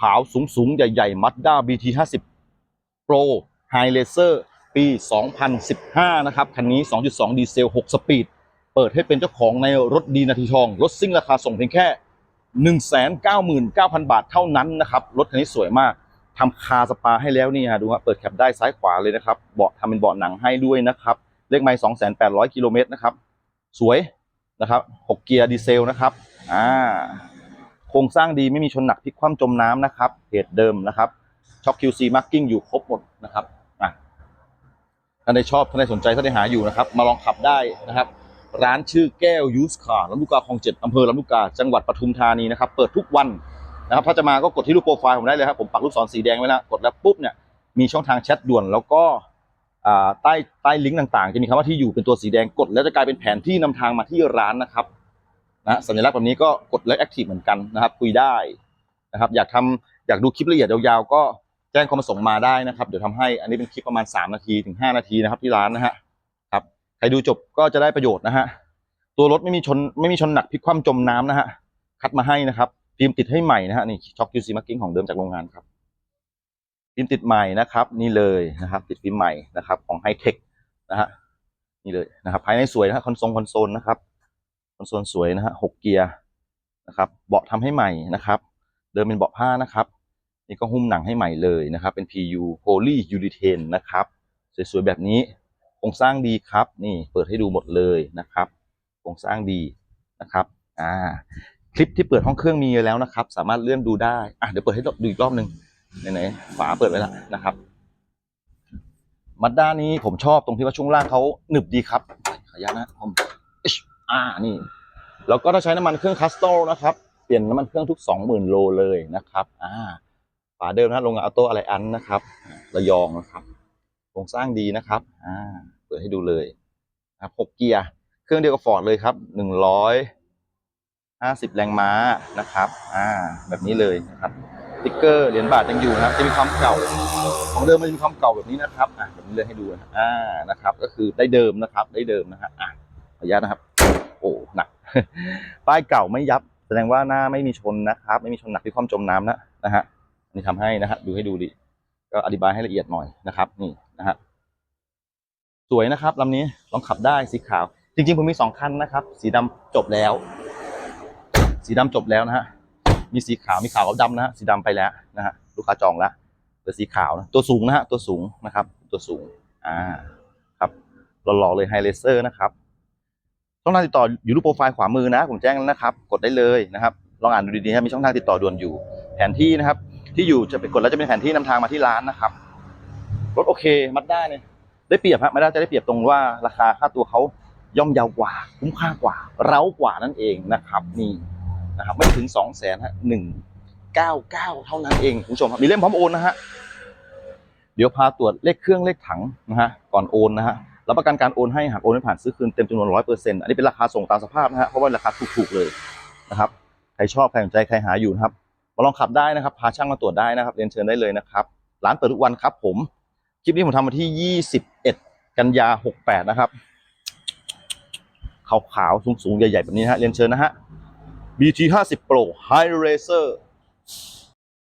ขาวๆ สูงๆ ใหญ่ๆ Mazda BT 50 Pro High Racer ปี 2015 นะครับ คันนี้ 2.2 ดีเซล 6 สปีด เปิดให้เป็นเจ้าของในรถดีนาทีทอง รถซิ่งราคาส่งเพียงแค่ 199,000 บาทเท่านั้นนะครับ รถคันนี้สวยมากทำคาสปาให้แล้วนี่ฮะดูฮะเปิดแคปได้ซ้ายขวาเลยนะครับ เบาะทำเป็นเบาะหนังให้ด้วยนะครับ เลขไมล์2,800 กิโลเมตรนะครับ สวยนะครับ 6 เกียร์ดีเซลนะครับ อ่า โครงสร้างดีไม่มีชนหนักพลิกคว่ำจมน้ำนะครับเพจเดิมนะครับช็อค QC marking อยู่ครบหมดนะครับท่านใดชอบท่านใดสนใจท่านใดหาอยู่นะครับ มาลองขับได้นะครับ ร้านชื่อแก้วยูสคาร์ลำลูกกาคลองเจ็ดอำเภอลำลูกกาจังหวัดปทุมธานีนะครับ เปิดทุกวันนะครับ ถ้าจะมาก็กดที่รูปโปรไฟล์ผมได้เลยครับ ผมปักลูกศรสีแดงไว้แล้วกดแล้วปุ๊บเนี่ยมีช่องทางแชทด่วน แล้วก็ใต้ใต้ลิงก์ต่างๆ จะมีคำว่าที่อยู่เป็นตัวสีแดงกด แล้วจะกลายเป็นแผนที่นำทางมาที่ร้านนะครับ นะสัญลักษณ์แบบนี้ก็กดไลค์แอคทีฟเหมือนกันนะครับคุยได้นะครับ อยากทำอยากดูคลิปละเอียดยาวๆ ก็แจ้งความประสงค์มาได้นะครับ เดี๋ยวทำให้อันนี้เป็นคลิปประมาณ 3 นาทีถึง 5 นาทีนะครับที่ร้านนะฮะครับใครดูจบก็จะได้ประโยชน์นะฮะตัวรถไม่มีชนไม่มีชนหนักพลิกคว่ำจมน้ำนะฮะคัดมาให้นะครับฟิล์มติดให้ใหม่นะฮะนี่ช็อคยูซีมาร์กิ้งของเดิมจากโรงงานครับฟิล์มติดใหม่นะครับ นี่เลยนะครับ ติดฟิล์มใหม่นะครับ ของไฮเทคนะฮะนี่เลยนะครับ ภายในสวยนะฮะคอนโซลคอนโซลนะครับ คอนโซลสวยนะฮะหกเกียร์นะครับ เบาะทำให้ใหม่นะครับ เดิมเป็นเบาะผ้านะครับ นี่ก็หุ้มหนังให้ใหม่เลยนะครับ เป็น PU Poly Urethane นะครับ สวยๆแบบนี้โครงสร้างดีครับ นี่เปิดให้ดูหมดเลยนะครับโครงสร้างดีนะครับ อ่า คลิปที่เปิดห้องเครื่องมีแล้วนะครับ สามารถเลื่อนดูได้ อะเดี๋ยวเปิดให้ดูอีกรอบหนึ่งไหนๆฝาเปิดไว้แล้วนะครับมัดด้านี้ผมชอบตรงที่ว่าช่วงล่างเขาหนึบดีครับขออนุญาตนะผม อ่านี่แล้วก็ถ้าใช้น้ำมันเครื่องคัสโตนะครับเปลี่ยนน้ำมันเครื่องทุก 20,000 โลเลยนะครับอ่าฝาเดิมนะโรงงานออโต้อะไรอันนะครับระยองนะครับโครงสร้างดีนะครับอ่าเปิดให้ดูเลยนะครับ6เกียร์เครื่องเดียวกับฟอร์ดเลยครับ150แรงม้านะครับอ่าแบบนี้เลยนะครับติ๊กเกอร์เหรียญบาทยังอยู่นะครับ จะมีความเก่า ของเดิมมันจะมีความเก่าแบบนี้นะครับอ่าแบบนี้เลยให้ดูนะอ่านะครับ ก็คือได้เดิมนะครับ ได้เดิมนะฮะอ่าขออนุญาตนะครับ โอ้หนัก ป้ายเก่าไม่ยับ แสดงว่าหน้าไม่มีชนนะครับ ไม่มีชนหนักที่ความจมน้ำนะนะฮะนี่ทำให้นะฮะดูให้ดูดิก็อธิบายให้ละเอียดหน่อยนะครับ นี่นะฮะสวยนะครับลำนี้ลองขับได้สีขาว จริง ๆ ผมมีสองคันนะครับ สีดำจบแล้ว สีดำจบแล้วนะฮะมีสีขาวมีขาวกับดำนะฮะสีดำไปแล้วนะฮะลูกค้าจองแล้วเหลือสีขาวนะตัวสูงนะฮะตัวสูงนะครับ ตัวสูงอ่าครับหล่อๆเลยไฮเลเซอร์นะครับ ช่องทางติดต่ออยู่รูปโปรไฟล์ขวามือนะ ผมแจ้งแล้วนะครับ กดได้เลยนะครับลองอ่านดูดีๆนะมีช่องทางติดต่อด่วนอยู่ แผนที่นะครับ ที่อยู่จะไปกดแล้วจะเป็นแผนที่นำทางมาที่ร้านนะครับรถโอเคมัดได้เนี่ยได้เปรียบฮะไมัดได้จะได้เปรียบตรงว่าราคาค่าตัวเขาย่อมเยาวกว่า คุ้มค่ากว่า เร้ากว่านั่นเองนะครับนี่นะครับไม่ถึงสองแสนฮะหนึ่งเก้าเก้าเท่านั้นเองคุณผู้ชมมีเล่มพร้อมโอนนะฮะเดี๋ยวพาตรวจเลขเครื่องเลขถังนะฮะก่อนโอนนะฮะ รับประกันการโอนให้หากโอนไม่ผ่านซื้อคืนเต็มจำนวนร้อยเปอร์เซ็นต์อันนี้เป็นราคาส่งตามสภาพนะฮะเพราะว่าราคาถูกๆเลยนะครับใครชอบใครสนใจใครหาอยู่นะครับมาลองขับได้นะครับพาช่างมาตรวจได้นะครับเรียนเชิญได้เลยนะครับร้านเปิดทุกวันครับผมคลิปนี้ผมทำมาที่ 21 กันยา 68 นะครับขาวๆสูงๆ ใหญ่ๆ แบบนี้นะฮะเรียนเชิญนะฮะ BT 50 Pro High Racer